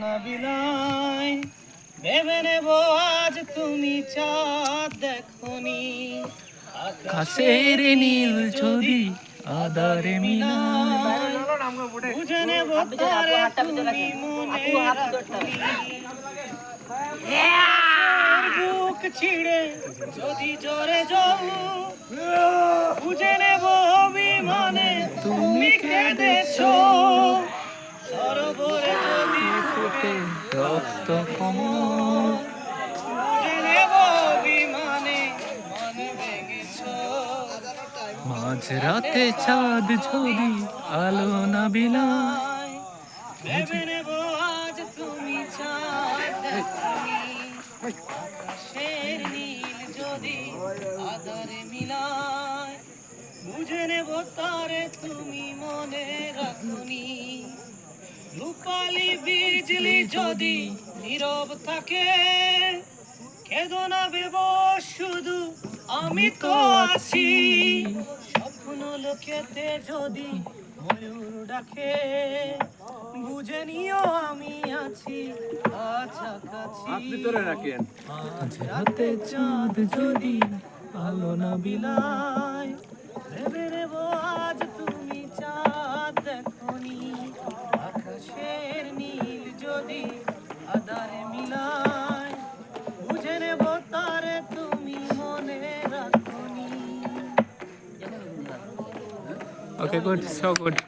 না বিলাই। ভেবে নেব আজ তুমি চাঁদ দেখনি। আকাশের নীল ছবি আদারে মিলায় বুঝে নেব তারে তুমি মনে বুক ছিড়ে যদি জোরে যাও বুঝে নেব অভিমানে তুমি কেঁদেছো। রক্ত কম ভেঙেছো মাঝরাতে চাঁদ যদি আলো না বিলায় আজ তুমি চাঁদ আকাশের নীল যদি মিলায় বুঝে নেব তারে তুমি মনে রাখনি রূপালি বিজলি যদি নীরব থাকে কেদো না ভেব শুধু আমি তো আছি। স্বপ্ন লোকেতে যদি ময়ূর ডাকে বুঝে নিও আমি আছি কাছাকাছি। মাঝরাতে চাঁদ যদি আলো না বিলায় বিলায় ভেবে নেব আজ তুমি চাঁদ দেখনি আকাশের নীল যদি আদারে মিলায় বুঝে নেব তারে তুমি মনে রাখনি। Okay good so good